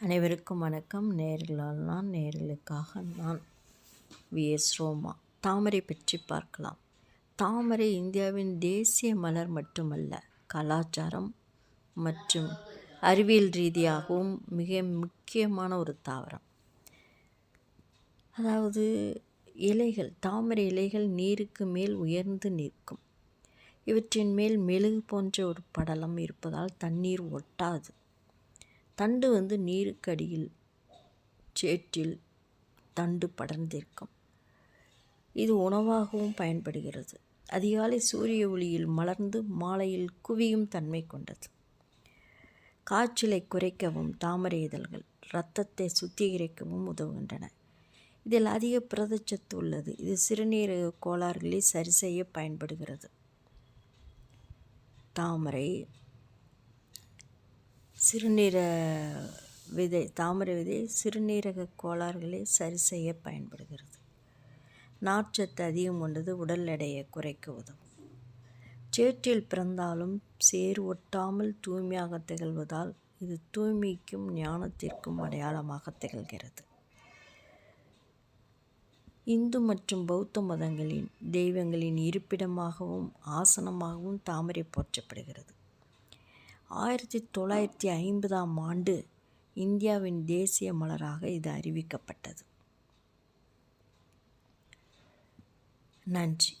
அனைவருக்கும் வணக்கம். நேர்களால் நான் நேர்களுக்காக நான். விஎஸ் ரோமா. தாமரை பற்றி பார்க்கலாம். தாமரை இந்தியாவின் தேசிய மலர் மட்டுமல்ல கலாச்சாரம் மற்றும் அறிவியல் ரீதியாகவும் மிக முக்கியமான ஒரு தாவரம். அதாவது இலைகள் தாமரை இலைகள் நீருக்கு மேல் உயர்ந்து நிற்கும். இவற்றின் மேல் மெழுகு போன்ற ஒரு படலம் இருப்பதால் தண்ணீர் ஒட்டாது. தண்டு வந்து நீருக்கடியில் சேற்றில் தண்டு படர்ந்திருக்கும். இது உணவாகவும் பயன்படுகிறது. அதிகாலை சூரிய ஒளியில் மலர்ந்து மாலையில் குவியும் தன்மை கொண்டது. காய்ச்சலை குறைக்கவும் தாமரை இதழ்கள் இரத்தத்தை சுத்திகரிக்கவும் உதவுகின்றன. இதில் அதிக புரதச்சத்து உள்ளது. இது சிறுநீரக கோளாறுகளை சரி செய்ய பயன்படுகிறது. தாமரை சிறுநீர விதை தாமரை விதை சிறுநீரக கோளாறுகளை சரி செய்ய பயன்படுகிறது. நார்ச்சத்து அதிகம் கொண்டது உடல் எடையை குறைக்க உதவும். சேற்றில் பிறந்தாலும் சேர் ஒட்டாமல் தூய்மையாக திகழ்வதால் இது தூய்மைக்கும் ஞானத்திற்கும் அடையாளமாக திகழ்கிறது. இந்து மற்றும் பௌத்த மதங்களின் தெய்வங்களின் இருப்பிடமாகவும் ஆசனமாகவும் தாமரை போற்றப்படுகிறது. ஆயிரத்தி தொள்ளாயிரத்தி ஐம்பதாம் ஆண்டு இந்தியாவின் தேசிய மலராக இது அறிவிக்கப்பட்டது. நன்றி.